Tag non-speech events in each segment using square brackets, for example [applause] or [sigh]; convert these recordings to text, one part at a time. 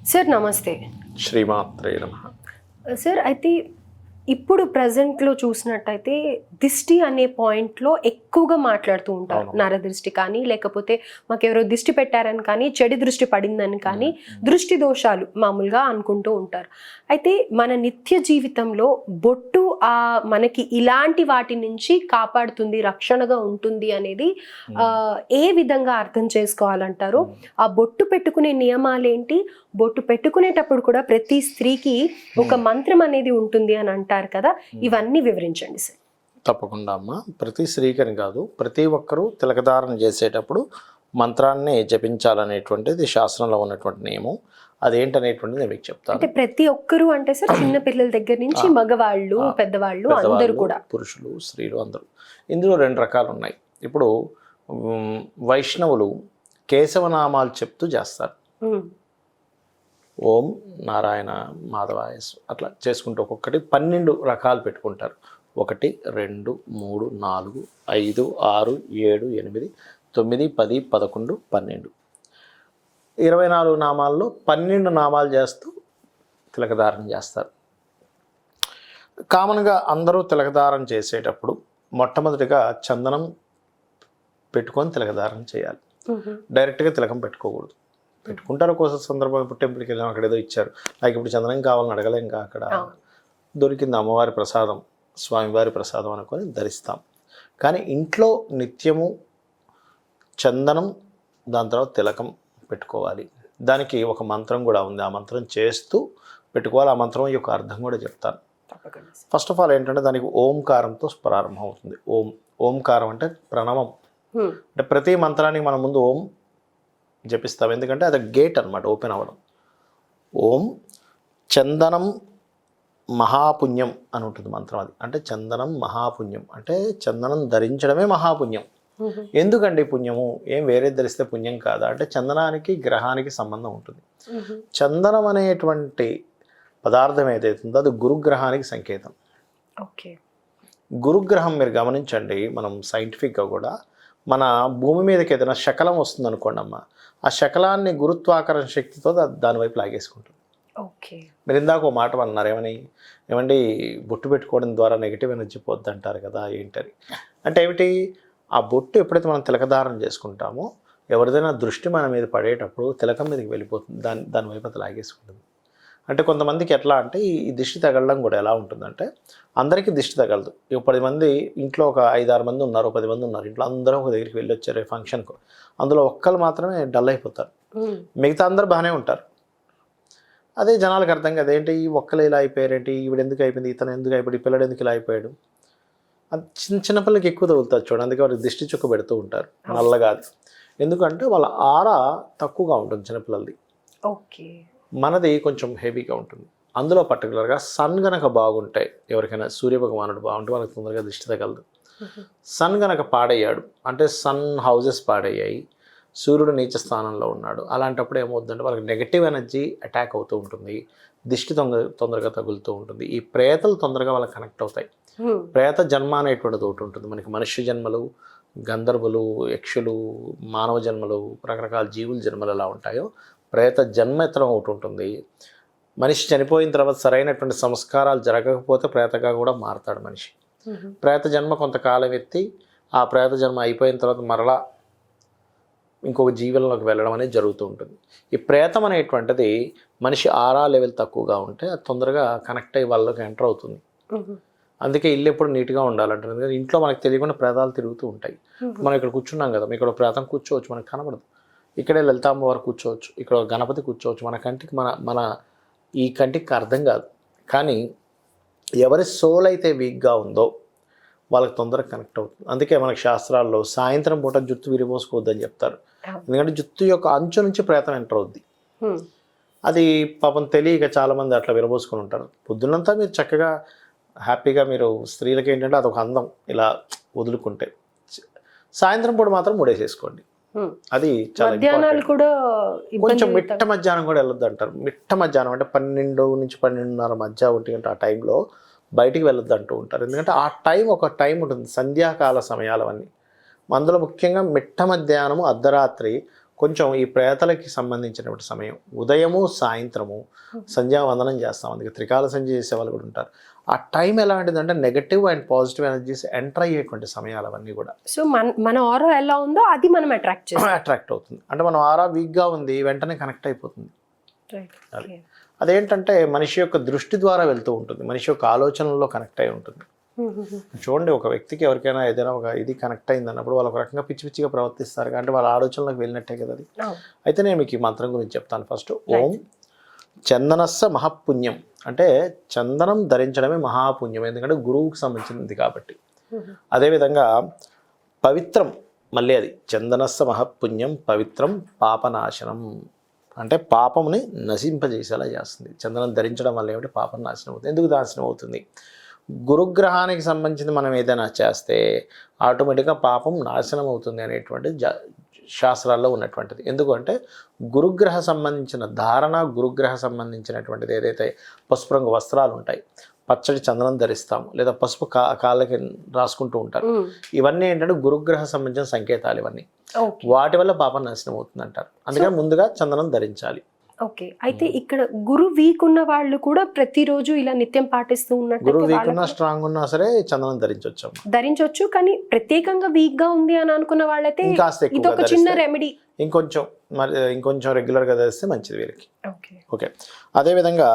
Sir నమస్తే. శ్రీమాత్రే నమ. సార్ అయితే ఇప్పుడు ప్రజెంట్లో చూసినట్టయితే దిష్టి అనే పాయింట్లో ఎక్కువగా మాట్లాడుతూ ఉంటారు అవును. నరదృష్టి కానీ లేకపోతే మాకు ఎవరో దిష్టి పెట్టారని కానీ చెడు దృష్టి పడిందని కానీ దృష్టి దోషాలు మామూలుగా అనుకుంటూ ఉంటారు. అయితే మన నిత్య జీవితంలో బొట్టు ఆ మనకి ఇలాంటి వాటి నుంచి కాపాడుతుంది రక్షణగా ఉంటుంది అనేది ఏ విధంగా అర్థం చేసుకోవాలంటారు? ఆ బొట్టు పెట్టుకునే నియమాలేంటి? బొట్టు పెట్టుకునేటప్పుడు కూడా ప్రతి స్త్రీకి ఒక మంత్రం అనేది ఉంటుంది అని అంటారు కదా? ఇవన్నీ వివరించండి సార్. తప్పకుండా అమ్మ. ప్రతి స్త్రీకని కాదు ప్రతి ఒక్కరూ తిలకధారణ చేసేటప్పుడు మంత్రాన్ని జపించాలనేటువంటిది శాస్త్రంలో ఉన్నటువంటి నియమం. అదేంటనేటువంటిది నేను మీకు చెప్తాను. అంటే ప్రతి ఒక్కరు అంటే సార్ చిన్న పిల్లల దగ్గర నుంచి. మగవాళ్ళు. పెద్దవాళ్ళు అందరూ కూడా. పురుషులు స్త్రీలు అందరూ. ఇందులో రెండు రకాలు ఉన్నాయి. ఇప్పుడు వైష్ణవులు కేశవనామాలు చెప్తూ చేస్తారు. ఓం నారాయణ మాధవాయ అట్లా చేసుకుంటూ ఒక్కొక్కటి పన్నెండు రకాలు పెట్టుకుంటారు. ఒకటి రెండు మూడు నాలుగు ఐదు ఆరు ఏడు ఎనిమిది తొమ్మిది పది పదకొండు పన్నెండు. ఇరవై నాలుగు నామాల్లో పన్నెండు నామాలు చేస్తూ తిలకధారణ చేస్తారు. కామన్గా అందరూ తిలకధారణ చేసేటప్పుడు మొట్టమొదటిగా చందనం పెట్టుకొని తిలకధారణ చేయాలి. డైరెక్ట్గా తిలకం పెట్టుకోకూడదు. పెట్టుకుంటారు కోసం సందర్భం ఇప్పుడు టెంపుల్కి వెళ్ళాం అక్కడ ఏదో ఇచ్చారు. నాకు ఇప్పుడు చందనం కావాలని అడగలేం ఇంకా అక్కడ. దొరికింది అమ్మవారి ప్రసాదం స్వామివారి ప్రసాదం అనుకొని ధరిస్తాం. కానీ ఇంట్లో నిత్యము చందనం దాని తర్వాత తిలకం పెట్టుకోవాలి. దానికి ఒక మంత్రం కూడా ఉంది. ఆ మంత్రం చేస్తూ పెట్టుకోవాలి. ఆ మంత్రం యొక్క అర్థం కూడా చెప్తాను. ఫస్ట్ ఆఫ్ ఆల్ ఏంటంటే దానికి ఓంకారంతో ప్రారంభం అవుతుంది. ఓం ఓంకారం అంటే ప్రణవం. అంటే ప్రతి మంత్రానికి మనం ముందు ఓం జపిస్తాం. ఎందుకంటే అది గేట్ అన్నమాట ఓపెన్ అవ్వడం. ఓం చందనం మహాపుణ్యం అని ఉంటుంది మంత్రం అది. అంటే చందనం మహాపుణ్యం. అంటే చందనం ధరించడమే మహాపుణ్యం. ఎందుకండి పుణ్యము? ఏం వేరే ధరిస్తే పుణ్యం కాదా? అంటే చందనానికి గ్రహానికి సంబంధం ఉంటుంది. చందనం అనేటువంటి పదార్థం ఏదైతే ఉందో అది గురుగ్రహానికి సంకేతం. ఓకే. గురుగ్రహం మీరు గమనించండి మనం సైంటిఫిక్గా కూడా. మన భూమి మీదకి ఏదైనా శకలం వస్తుంది అనుకోండి అమ్మ ఆ శకలాన్ని గురుత్వాకర్షణ శక్తితో దా- దాని వైపు లాగేసుకుంటుంది. ఓకే. మీరు ఇందాక ఒక మాట అన్నారు ఏమని? ఏమండి బొట్టు పెట్టుకోవడం ద్వారా నెగిటివ్ ఎనర్జీ పోద్ది అంటారు కదా ఏంటని. అంటే ఏమిటి? ఆ బొట్టు ఎప్పుడైతే మనం తిలకధారణ చేసుకుంటామో ఎవరిదైనా దృష్టి మన మీద పడేటప్పుడు తిలకం మీదకి వెళ్ళిపోతుంది. దాని దాని వైపు అది లాగేసుకుంటుంది. అంటే కొంతమందికి ఎట్లా అంటే ఈ దిష్టి తగలడం కూడా ఎలా ఉంటుందంటే అందరికీ దిష్టి తగలదు. ఇక పది మంది ఇంట్లో ఒక ఐదు ఆరు మంది ఉన్నారు పది మంది ఉన్నారు ఇంట్లో అందరూ ఒక దగ్గరికి వెళ్ళి వచ్చారు ఫంక్షన్కు. అందులో ఒక్కరు మాత్రమే డల్ అయిపోతారు. మిగతా అందరూ బాగానే ఉంటారు. అదే జనాలకు అర్థం కాదు ఏంటి ఈ ఒక్కలు ఇలా అయిపోయారేంటి? ఈవిడ ఎందుకు అయిపోయింది? ఇతను ఎందుకు అయిపోయాడు? ఈ పిల్లడు ఎందుకు ఇలా అయిపోయాడు? చిన్న చిన్న పిల్లలకి ఎక్కువ తగులుతుంది చూడండి. అందుకే వాళ్ళకి దిష్టి చుక్క పెడుతూ ఉంటారు. నల్లగా ఎందుకంటే వాళ్ళ ఆరా తక్కువగా ఉంటుంది చిన్నపిల్లలది. ఓకే. మనది కొంచెం హెవీగా ఉంటుంది. అందులో పర్టికులర్గా సన్ గనక బాగుంటాయి ఎవరికైనా సూర్యభగవానుడు బాగుంటే వాళ్ళకి తొందరగా దిష్టి తగలదు. సన్ గనక పాడయ్యాడు అంటే సన్ హౌజెస్ పాడయ్యాయి సూర్యుడు నీచ స్థానంలో ఉన్నాడు అలాంటప్పుడు ఏమవుతుందంటే వాళ్ళకి నెగటివ్ ఎనర్జీ అటాక్ అవుతూ ఉంటుంది. దిష్టి తొందర తొందరగా తగులుతూ ఉంటుంది. ఈ ప్రేతలు తొందరగా వాళ్ళకి కనెక్ట్ అవుతాయి. ప్రేత జన్మ అనేటువంటిది ఒకటి ఉంటుంది. మనకి మనుష్య జన్మలు గంధర్వులు యక్షులు మానవ జన్మలు రకరకాల జీవుల జన్మలు ఎలా ఉంటాయో ప్రేత జన్మ ఎత్తడం ఒకటి ఉంటుంది. మనిషి చనిపోయిన తర్వాత సరైనటువంటి సంస్కారాలు జరగకపోతే ప్రేతగా కూడా మారతాడు మనిషి. ప్రేత జన్మ కొంతకాలం ఎత్తి ఆ ప్రేత జన్మ అయిపోయిన తర్వాత మరలా ఇంకొక జీవనంలోకి వెళ్ళడం అనేది జరుగుతూ ఉంటుంది. ఈ ప్రేతం అనేటువంటిది మనిషి ఆరా లెవెల్ తక్కువగా ఉంటే అది తొందరగా కనెక్ట్ అయ్యి వాళ్ళకి ఎంటర్ అవుతుంది. అందుకే ఇల్లు ఎప్పుడు నీట్గా ఉండాలంటారు ఎందుకంటే ఇంట్లో మనకు తెలియకుండా ప్రేతాలు తిరుగుతూ ఉంటాయి. మనం ఇక్కడ కూర్చున్నాం కదా ఇక్కడ ప్రేతం కూర్చోవచ్చు మనకు కనబడదు. ఇక్కడే లలితాంబ వారు కూర్చోవచ్చు ఇక్కడ గణపతి కూర్చోవచ్చు మన కంటికి మన మన ఈ కంటికి అర్థం కాదు. కానీ ఎవరి సోల్ అయితే వీక్గా ఉందో వాళ్ళకి తొందరగా కనెక్ట్ అవుతుంది. అందుకే మనకి శాస్త్రాల్లో సాయంత్రం పూట జుత్తు విరిపోసుకోవద్దని చెప్తారు. ఎందుకంటే జుత్తు యొక్క అంచు నుంచి ప్రేతం ఎంటర్ అవుద్ది. అది పాపం తెలియక చాలామంది అట్లా విరబోసుకొని ఉంటారు. పొద్దున్నంతా మీరు చక్కగా హ్యాపీగా మీరు స్త్రీలకి ఏంటంటే అదొక అందం. ఇలా వదులుకుంటే. సాయంత్రం పూట మాత్రం ముడేసేసుకోండి. అది. కూడా కొంచెం మిట్ట మధ్యాహ్నం కూడా వెళ్ళొద్దు అంటారు మిట్ట మధ్యాహ్నం అంటే పన్నెండు నుంచి పన్నెండున్నర మధ్య ఒంటి గంట ఆ టైంలో బయటికి వెళ్ళొద్దు అంటూ ఉంటారు. ఎందుకంటే ఆ టైం ఒక టైం ఉంటుంది. సంధ్యాకాల సమయాలు అవన్నీ అందులో ముఖ్యంగా మిట్ట మధ్యాహ్నము అర్ధరాత్రి కొంచెం ఈ ప్రేతలకి సంబంధించినటువంటి సమయం. ఉదయము సాయంత్రము సంధ్యావందనం చేస్తాం. అందుకే త్రికాల సంధ్య చేసే వాళ్ళు కూడా ఉంటారు. ఆ టైం ఎలాంటిదంటే negative and positive energies enter అయ్యేటువంటి సమయాలు అవన్నీ కూడా. సో మన మన ఆరో ఎలా ఉందో అది మనం అట్రాక్ట్ చేస్తాం. [clears throat] అట్రాక్ట్ అవుతుంది. అంటే మనం ఆరా వీక్గా ఉంది వెంటనే కనెక్ట్ అయిపోతుంది. అదేంటంటే మనిషి యొక్క దృష్టి ద్వారా వెళ్తూ ఉంటుంది. మనిషి యొక్క ఆలోచనల్లో కనెక్ట్ అయి ఉంటుంది. చూడండి ఒక వ్యక్తికి ఎవరికైనా ఏదైనా ఒక ఇది కనెక్ట్ అయింది అన్నప్పుడు వాళ్ళు ఒక రకంగా పిచ్చి పిచ్చిగా ప్రవర్తిస్తారు. అంటే వాళ్ళ ఆలోచనలకు వెళ్ళినట్టే కదా అది. అయితే నేను మీకు ఈ మంత్రం గురించి చెప్తాను. ఫస్ట్ ఓం చందనస్స మహాపుణ్యం. అంటే చందనం ధరించడమే మహాపుణ్యం. ఎందుకంటే గురువుకు సంబంధించింది కాబట్టి. అదేవిధంగా పవిత్రం మళ్ళీ అది చందనస్స మహాపుణ్యం పవిత్రం పాపనాశనం. అంటే పాపముని నశింపజేసేలా చేస్తుంది. చందనం ధరించడం వల్ల ఏమిటి? పాపం నాశనం అవుతుంది. ఎందుకు నాశనం అవుతుంది? గురుగ్రహానికి సంబంధించి మనం ఏదైనా చేస్తే ఆటోమేటిక్గా పాపం నాశనం అవుతుంది అనేటువంటి జ శాస్త్రాల్లో ఉన్నటువంటిది. ఎందుకంటే గురుగ్రహ సంబంధించిన ధారణ గురుగ్రహ సంబంధించినటువంటిది ఏదైతే పసుపు రంగు వస్త్రాలు ఉంటాయి పచ్చడి చందనం ధరిస్తాము లేదా పసుపు కా కాళ్ళకి రాసుకుంటూ ఉంటారు. ఇవన్నీ ఏంటంటే గురుగ్రహ సంబంధించిన సంకేతాలు ఇవన్నీ. వాటి వల్ల పాపం నాశనం అవుతుంది అంటారు అందుకని ముందుగా చందనం ధరించాలి. ఓకే. అయితే ఇక్కడ గురు వీక్ ఉన్న వాళ్ళు కూడా ప్రతిరోజు ఇలా నిత్యం పాటిస్తూ గురువు వీక్ ఉన్నట్టు ఉన్నా స్ట్రాంగ్ ఉన్నా సరే చందనం ధరించవచ్చు. ధరించవచ్చు కానీ ప్రత్యేకంగా వీక్గా ఉంది అని అనుకున్న వాళ్ళైతే ఇది ఒక చిన్న రెమెడీ ఇంకొంచెం మరి ఇంకొంచెం రెగ్యులర్గా ధరిస్తే మంచిది వీరికి ఓకే. ఓకే. అదేవిధంగా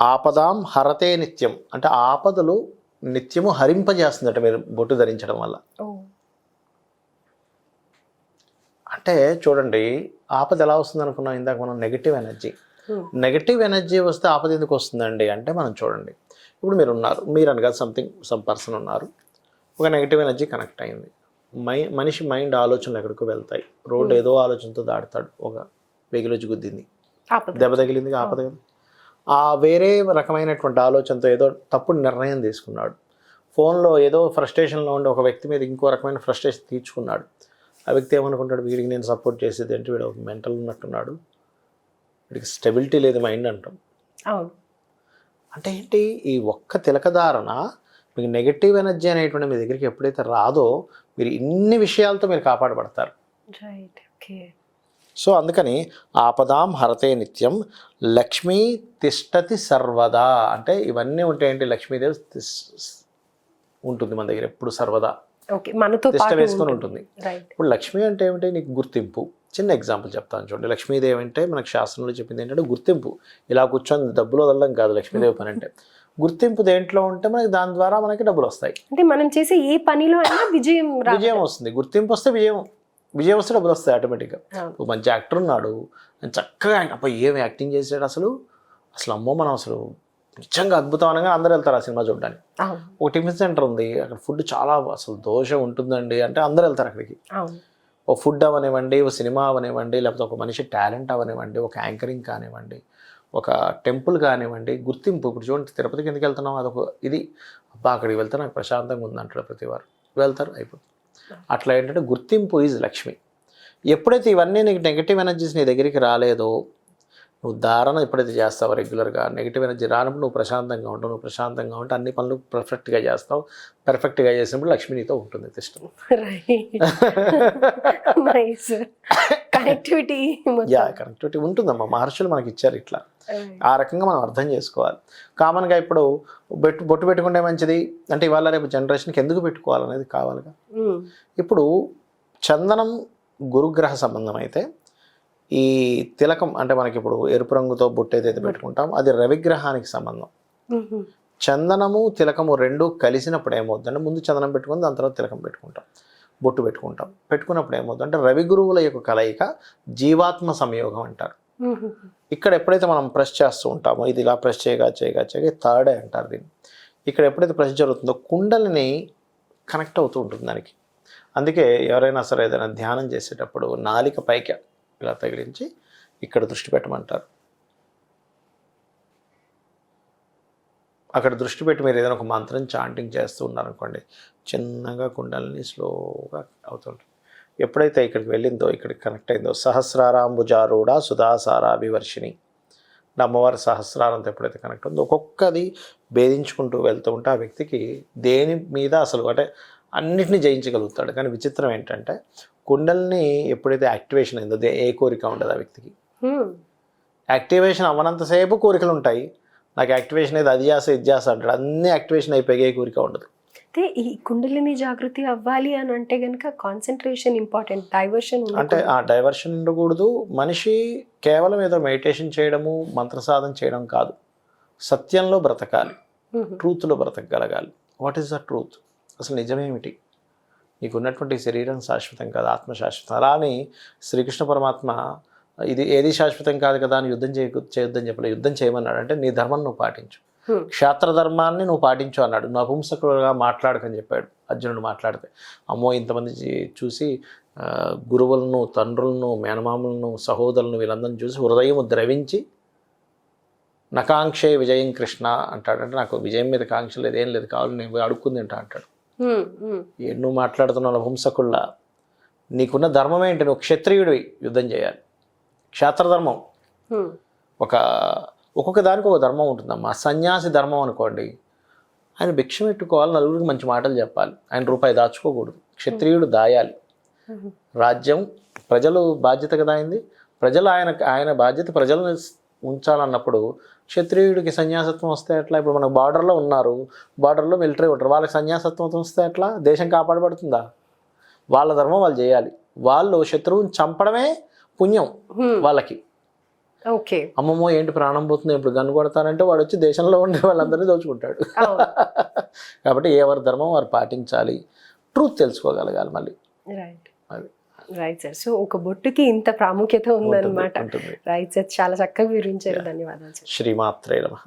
ఆపదాం హరతే నిత్యం. అంటే ఆపదలు నిత్యము హరింపజేస్తుందట మీరు బొట్టు ధరించడం వల్ల. అంటే చూడండి ఆపద ఎలా వస్తుంది అనుకున్నాం ఇందాక మనం నెగిటివ్ ఎనర్జీ నెగిటివ్ ఎనర్జీ వస్తే ఆపద ఎందుకు వస్తుందండి అంటే మనం చూడండి. ఇప్పుడు మీరు ఉన్నారు మీరు అనగా సంథింగ్ సమ్ పర్సన్ ఉన్నారు. ఒక నెగిటివ్ ఎనర్జీ కనెక్ట్ అయింది. మై మనిషి మైండ్ ఆలోచనలు ఎక్కడికో వెళ్తాయి. రోడ్డు ఏదో ఆలోచనతో దాటుతాడు ఒక వచ్చి గుద్దింది. దెబ్బ తగిలింది ఆపద కదా ఆ వేరే రకమైనటువంటి ఆలోచనతో ఏదో తప్పుడు నిర్ణయం తీసుకున్నాడు. ఫోన్లో ఏదో ఫ్రస్ట్రేషన్లో ఉండి ఒక వ్యక్తి మీద ఇంకో రకమైన ఫ్రస్ట్రేషన్ తీర్చుకున్నాడు. ఆ వ్యక్తి ఏమనుకుంటాడు వీడికి నేను సపోర్ట్ చేసేది ఏంటి? వీడు మెంటల్ ఉన్నట్టున్నాడు. వీడికి స్టెబిలిటీ లేదు మైండ్ అంటాం. అవును. అంటే ఏంటి? ఈ ఒక్క తిలకధారణ మీకు నెగటివ్ ఎనర్జీ అనేటువంటి మీ దగ్గరికి ఎప్పుడైతే రాదో మీరు ఇన్ని విషయాలతో మీరు కాపాడబడతారు. సో అందుకని ఆపదాం హరతే నిత్యం లక్ష్మీ తిష్టతి సర్వదా. అంటే ఇవన్నీ ఉంటాయండి లక్ష్మీదేవి ఉంటుంది మన దగ్గర ఎప్పుడు సర్వదా. ఓకే మనతో వేసుకొని ఉంటుంది. ఇప్పుడు లక్ష్మి అంటే ఏమిటి? నీకు గుర్తింపు. చిన్న ఎగ్జాంపుల్ చెప్తాను చూడండి. లక్ష్మీదేవి అంటే మనకు శాస్త్రంలో చెప్పింది ఏంటంటే గుర్తింపు. ఇలా కూర్చొని డబ్బులు వదలడం కాదు లక్ష్మీదేవి పని అంటే. గుర్తింపు దేంట్లో ఉంటే మనకి దాని ద్వారా మనకి డబ్బులు వస్తాయి. అంటే మనం చేసే ఏ పనిలో అయినా విజయం విజయం వస్తుంది. గుర్తింపు వస్తే విజయం. విజయం వస్తే డబ్బులు వస్తాయి ఆటోమేటిక్గా. ఒక మంచి యాక్టర్ ఉన్నాడు. చక్కగా ఆయన అబ్బా ఏం యాక్టింగ్ చేసాడు అసలు? అసలు అమ్మో మనం అసలు నిజంగా అద్భుతం అనగా అందరూ వెళ్తారు ఆ సినిమా చూడడానికి. ఒక టిఫిన్ సెంటర్ ఉంది అక్కడ ఫుడ్ చాలా అసలు దోష ఉంటుందండి. అంటే అందరూ వెళ్తారు అక్కడికి. ఓ ఫుడ్ అవనివ్వండి ఓ సినిమా అవనివ్వండి లేకపోతే ఒక మనిషి టాలెంట్ అవనివ్వండి ఒక యాంకరింగ్ కానివ్వండి ఒక టెంపుల్ కానివ్వండి గుర్తింపు. ఇప్పుడు చూడండి తిరుపతికి ఎందుకు వెళ్తున్నాం? అదొక ఇది. అబ్బా అక్కడికి వెళ్తే నాకు ప్రశాంతంగా ఉంది అంటాడు ప్రతి వారు వెళ్తారు అయిపోతుంది. అట్లా ఏంటంటే గుర్తింపు ఈజ్ లక్ష్మి. ఎప్పుడైతే ఇవన్నీ నీకు నెగిటివ్ ఎనర్జీస్ నీ దగ్గరికి రాలేదో నువ్వు ధారణ ఎప్పుడైతే చేస్తావో రెగ్యులర్గా నెగిటివ్ ఎనర్జీ రానప్పుడు నువ్వు ప్రశాంతంగా ఉంటావు నువ్వు ప్రశాంతంగా ఉంటే అన్ని పనులు పర్ఫెక్ట్గా చేస్తావు. పర్ఫెక్ట్గా చేసినప్పుడు లక్ష్మి నీతో ఉంటుంది తిష్టం. కనెక్టివిటీ యా కనెక్టివిటీ ఉంటుందమ్మా. మహర్షులు మనకి ఇచ్చారు ఇట్లా. ఆ రకంగా మనం అర్థం చేసుకోవాలి. కామన్గా ఇప్పుడు బొట్టు బొట్టు పెట్టుకుంటే మంచిది? అంటే ఇవాళ రేపు జనరేషన్కి ఎందుకు పెట్టుకోవాలనేది కావాలిగా? ఇప్పుడు చందనం గురుగ్రహ సంబంధం అయితే ఈ తిలకం అంటే మనకి ఇప్పుడు ఎరుపు రంగుతో బొట్టు ఏదైతే పెట్టుకుంటాం అది రవిగ్రహానికి సంబంధం. చందనము తిలకము రెండు కలిసినప్పుడు ఏమవుతుందంటే ముందు చందనం పెట్టుకుని దాని తర్వాత తిలకం పెట్టుకుంటాం బొట్టు పెట్టుకుంటాం. పెట్టుకున్నప్పుడు ఏమవుతుందంటే రవి గురువుల యొక్క కలయిక జీవాత్మ సంయోగం అంటారు. ఇక్కడ ఎప్పుడైతే మనం ప్రెస్ చేస్తూ ఉంటామో ఇది ఇలా ప్రెస్ చేయగా చేయగా చేయగా థర్డ్ ఐ అంటారు దీన్ని. ఇక్కడ ఎప్పుడైతే ప్రెస్ జరుగుతుందో కుండలిని కనెక్ట్ అవుతూ ఉంటుంది దానికి. అందుకే ఎవరైనా సరే ఏదైనా ధ్యానం చేసేటప్పుడు నాలిక పైకి ఇలా తగిలించి ఇక్కడ దృష్టి పెట్టమంటారు. అక్కడ దృష్టి పెట్టి మీరు ఏదైనా ఒక మంత్రం చాంటింగ్ చేస్తూ ఉన్నారనుకోండి చిన్నగా కుండల్ని స్లోగా అవుతుంటుంది ఎప్పుడైతే ఇక్కడికి వెళ్ళిందో ఇక్కడికి కనెక్ట్ అయిందో సహస్రారాంబుజారూఢ సుధాసారా వివర్షిణి అమ్మవారి సహస్రారంతో ఎప్పుడైతే కనెక్ట్ ఉందో ఒక్కొక్కది భేదించుకుంటూ వెళ్తూ ఉంటే ఆ వ్యక్తికి దేని మీద అసలు అంటే అన్నిటిని జయించగలుగుతాడు. కానీ విచిత్రం ఏంటంటే కుండల్ని ఎప్పుడైతే యాక్టివేషన్ అయిందో ఏ కోరిక ఉండదు ఆ వ్యక్తికి. యాక్టివేషన్ అవ్వనంతసేపు కోరికలు ఉంటాయి. నాకు యాక్టివేషన్ అయితే అది చేస్తా ఇది చేస్తా అంటాడు. అన్ని యాక్టివేషన్ అయిపోయి ఏ కోరిక ఉండదు. అయితే ఈ కుండలిని జాగృతి అవ్వాలి అని అంటే గనుక కాన్సన్ట్రేషన్ ఇంపార్టెంట్ డైవర్షన్ అంటే ఆ డైవర్షన్ ఉండకూడదు. మనిషి కేవలం ఏదో మెడిటేషన్ చేయడము మంత్ర సాధన చేయడం కాదు. సత్యంలో బ్రతకాలి. ట్రూత్లో బ్రతకగలగాలి. వాట్ ఈస్ ద ట్రూత్ అసలు నిజమేమిటి? నీకు ఉన్నటువంటి శరీరం శాశ్వతం కాదు ఆత్మ శాశ్వతం. అలా అని శ్రీకృష్ణ పరమాత్మ ఇది ఏది శాశ్వతం కాదు కదా అని యుద్ధం చేయ చేయొద్దని చెప్పలేదు యుద్ధం చేయమన్నాడు అంటే నీ ధర్మం నువ్వు పాటించు. క్షేత్ర ధర్మాన్ని నువ్వు పాటించు అన్నాడు. నపుంసకులుగా మాట్లాడకని చెప్పాడు అర్జునుడు మాట్లాడితే. అమ్మో ఇంతమంది చూసి గురువులను తండ్రులను మేనమామలను సహోదరులను వీళ్ళందరిని చూసి హృదయం ద్రవించి నకాంక్షే విజయం కృష్ణ అంటాడు అంటే నాకు విజయం మీద కాంక్ష లేదు ఏం లేదు కావాలి నేను అడుక్కుంది అంటా అంటాడు. నువ్వు మాట్లాడుతున్నావు నపుంసకుల్లా నీకున్న ధర్మం ఏంటి? నువ్వు క్షత్రియుడివి యుద్ధం చేయాలి. క్షేత్రధర్మం ఒక ఒక్కొక్క దానికి ఒక ధర్మం ఉంటుందమ్మా. సన్యాసి ధర్మం అనుకోండి. ఆయన భిక్ష పెట్టుకోవాలి నలుగురికి మంచి మాటలు చెప్పాలి. ఆయన రూపాయి దాచుకోకూడదు. క్షత్రియుడు దాయాలి. రాజ్యం ప్రజలు బాధ్యత కదా అయింది ప్రజలు ఆయన ఆయన బాధ్యత ప్రజలను ఉంచాలన్నప్పుడు క్షత్రియుడికి సన్యాసత్వం వస్తే ఎట్లా? ఇప్పుడు మనకు బార్డర్లో ఉన్నారు. బార్డర్లో మిలిటరీ ఉంటారు. వాళ్ళకి సన్యాసత్వం వస్తే ఎట్లా? దేశం కాపాడబడుతుందా? వాళ్ళ ధర్మం వాళ్ళు చేయాలి. వాళ్ళు శత్రువుని చంపడమే పుణ్యం వాళ్ళకి. ఓకే. అమ్మమ్మో ఏంటి ప్రాణం పోతుంది? ఇప్పుడు గన్ను కొడతానంటే వాడు వచ్చి దేశంలో ఉండే వాళ్ళందరినీ దోచుకుంటాడు. [laughs] కాబట్టి ఎవరి ధర్మం వారు పాటించాలి. ట్రూత్ తెలుసుకోగలగాలి మళ్ళీ. రైట్. రైట్ సార్ సో ఒక బొట్టుకి ఇంత ప్రాముఖ్యత ఉందన్నమాట. రైట్ సార్ చాలా చక్కగా వివరించారు. ధన్యవాదాలు సార్ శ్రీమాత్రే నమః.